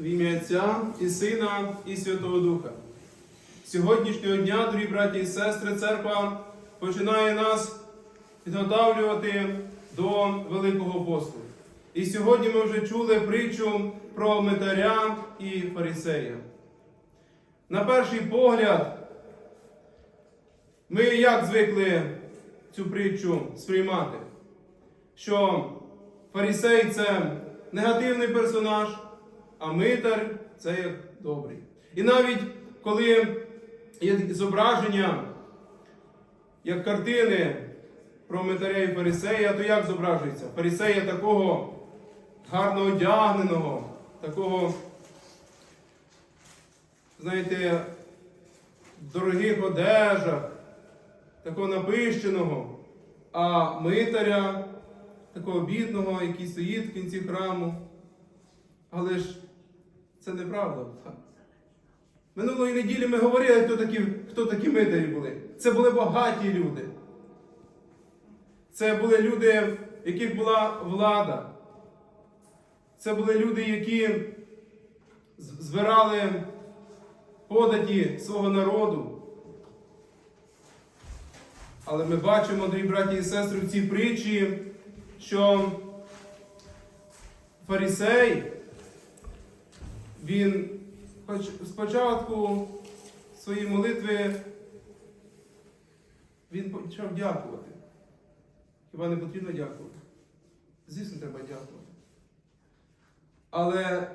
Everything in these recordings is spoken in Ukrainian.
В ім'я Отця і Сина, і Святого Духа. Сьогоднішнього дня, дорогі браті і сестри, церква починає нас підготовлювати до Великого посту. І сьогодні ми вже чули притчу про митаря і фарисея. На перший погляд, ми як звикли цю притчу сприймати? Що фарисей це негативний персонаж, а митар це як добрий. І навіть коли є зображення, як картини про митаря і фарисея, то як зображується? Фарисея такого гарно одягненого, такого, знаєте, в дорогих одежах, такого напищеного, а митаря, такого бідного, який стоїть в кінці храму. Але ж це неправда. Минулої неділі ми говорили, хто такі, хто такі митарі були. Це були багаті люди. Це були люди, в яких була влада. Це були люди, які збирали податі свого народу. Але ми бачимо, дорогі браті і сестри, в цій притчі, що фарисей, він спочатку своєї молитви він почав дякувати. Хіба не потрібно дякувати? Звісно, треба дякувати. Але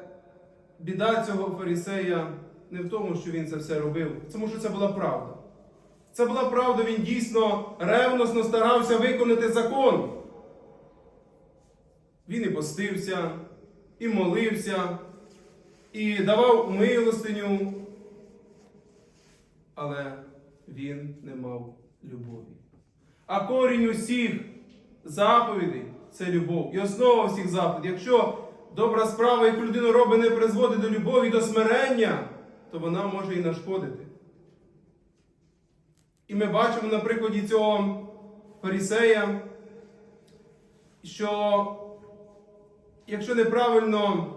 біда цього фарисея не в тому, що він це все робив, тому що це була правда. Це була правда, він дійсно ревносно старався виконати закон. Він і постився, і молився, і давав милостиню, але він не мав любові. А корінь усіх заповідей це любов. І основа всіх заповідей. Якщо добра справа, яку людина робить, не призводить до любові, до смирення, то вона може і нашкодити. І ми бачимо на прикладі цього фарисея, що якщо неправильно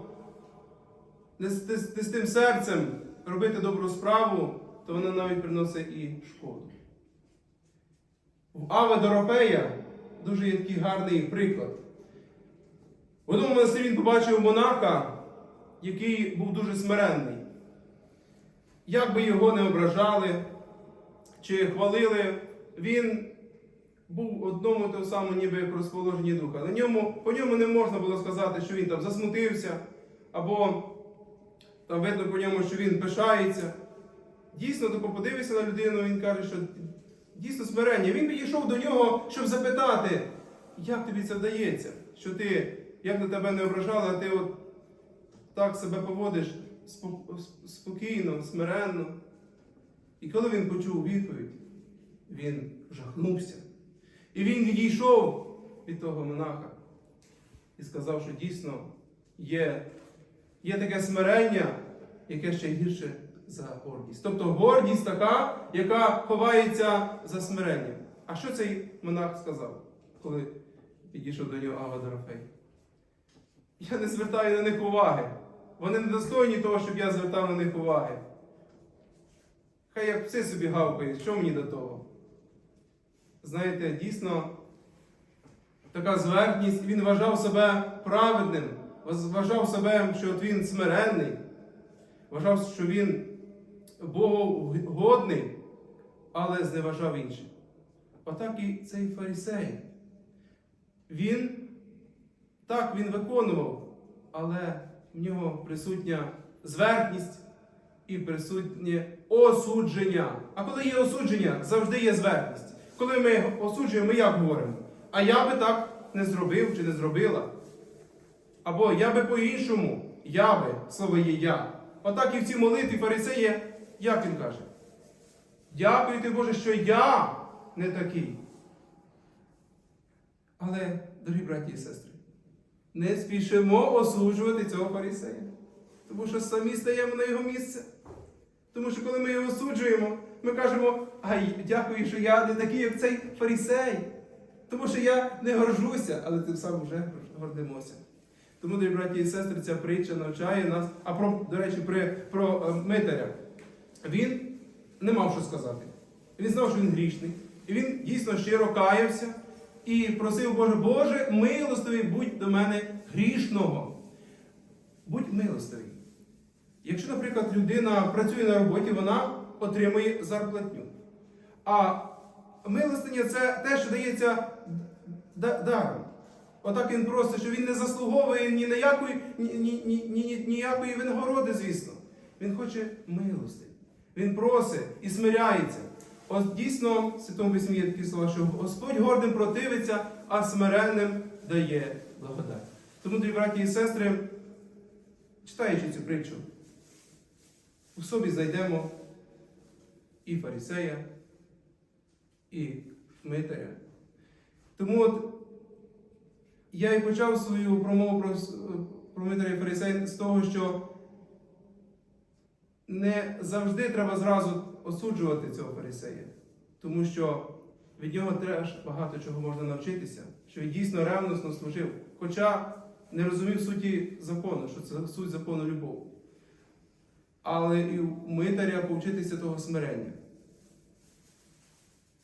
не з, не з- не з тим серцем робити добру справу, то вона навіть приносить і шкоду. В Аве Дорофея дуже є такий гарний приклад. В одному монастирі він побачив монаха, який був дуже смиренний. Як би його не ображали чи хвалили, він був одному і тому самому ніби як розположенні духа. На ньому, по ньому не можна було сказати, що він там засмутився, або там видно по ньому, що він пишається. Дійсно, тако подивився на людину, він каже, що дійсно смирення. Він підійшов до нього, щоб запитати, як тобі це вдається, що ти, як на тебе не ображали, а ти от так себе поводиш спокійно, смиренно. І коли він почув відповідь, він жахнувся. І він відійшов від того монаха і сказав, що дійсно є, є таке смирення, яке ще гірше за гордість. Тобто гордість така, яка ховається за смиренням. А що цей монах сказав, коли підійшов до нього Ава Дорофей? Я не звертаю на них уваги. Вони не достойні того, щоб я звертав на них уваги. Хай як пси собі гавкають, що мені до того? Знаєте, дійсно, така зверхність, він вважав себе праведним, вважав себе, що от він смиренний, вважав, що він богогодний, але зневажав інших. Отак і цей фарисей. Він так він виконував, але в нього присутня зверхність і присутнє осудження. А коли є осудження, завжди є зверхність. Коли ми осуджуємо, ми як говоримо? А я би так не зробив чи не зробила. Або я би по-іншому, я би, слово є я. Отак і в цій молитві фарисеї, як він каже? Дякую ти, Боже, що я не такий. Але, дорогі браті і сестри, не спішимо осуджувати цього фарисея. Тому що самі стаємо на його місце. Тому що коли ми його осуджуємо, ми кажемо, ай, дякую, що я не такий, як цей фарисей. Тому що я не горжуся, але тим самим вже гордимося. Тому, дорогі браті і сестри, ця притча навчає нас. А про, до речі, при, про е, Митаря. Він не мав що сказати. Він знав, що він грішний. І він дійсно щиро каявся і просив Боже, Боже, милостивий будь до мене грішного. Будь милостивий. Якщо, наприклад, людина працює на роботі, вона отримує зарплатню. А милостиня це те, що дається даром. Отак він просить, що він не заслуговує ні на якої, ні, ні, ні, ні, ніякої винагороди, звісно. Він хоче милости. Він просить і смиряється. От дійсно, в Святому Письмі є такі слова, що Господь гордим противиться, а смиренним дає благодать. Тому, дорогі браті і сестри, читаючи цю притчу, у собі знайдемо і фарисея, і митаря. Тому от я і почав свою промову про, про митаря і фарисея з того, що не завжди треба зразу осуджувати цього фарисея, тому що від нього теж багато чого можна навчитися, що він дійсно ревносно служив, хоча не розумів суті закону, що це суть закону любов. Але і у митаря повчитися того смирення.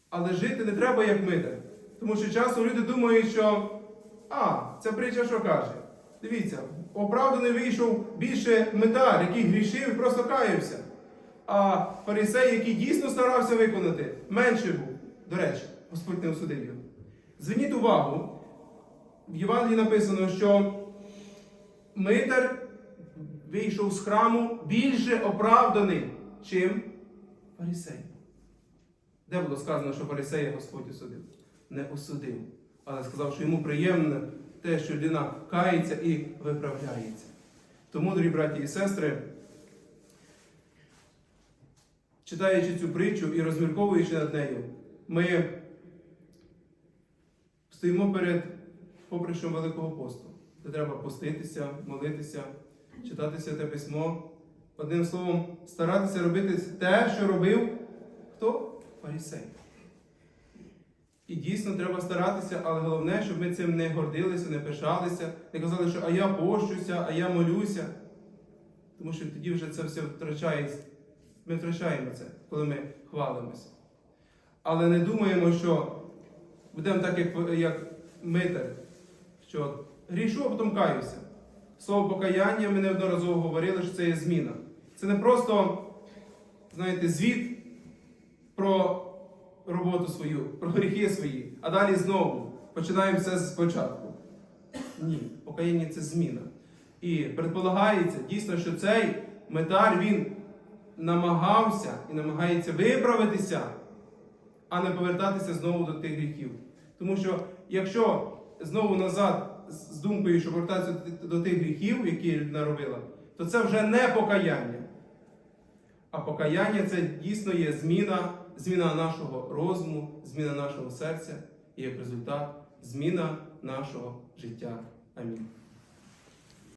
Але жити не треба як митар. Тому що часто люди думають, що а, ця притча що каже? Дивіться, оправданий вийшов більше митар, який грішив і просто каявся. А фарисей, який дійсно старався виконати, менше був. До речі, Господь не осудив його. Зверніть увагу, в Євангелії написано, що митар вийшов з храму більше оправданий, чим фарисей. Де було сказано, що фарисея Господь осудив? Не осудив, але сказав, що йому приємне те, що людина кається і виправляється. Тому, дорогі браті і сестри, читаючи цю притчу і розмірковуючи над нею, ми стоїмо перед поприщем Великого посту, де треба поститися, молитися, читати святе письмо. Одним словом, старатися робити те, що робив хто? Фарисей. І дійсно треба старатися, але головне, щоб ми цим не гордилися, не пишалися, не казали, що а я пощуся, а я молюся. Тому що тоді вже це все втрачається. Ми втрачаємо це, коли ми хвалимося. Але не думаємо, що будемо так, як, як митар, що грішу, а потім каюся. Слово покаяння ми неодноразово говорили, що це є зміна. Це не просто, знаєте, звіт про роботу свою, про гріхи свої, а далі знову починаємо все спочатку. Ні, покаяння це зміна. І предполагається дійсно, що цей метар він намагався і намагається виправитися, а не повертатися знову до тих гріхів. Тому що якщо знову назад з думкою, що повертатися до тих гріхів, які людина робила, то це вже не покаяння. А покаяння це дійсно є зміна, зміна нашого розуму, зміна нашого серця і як результат зміна нашого життя. Амінь.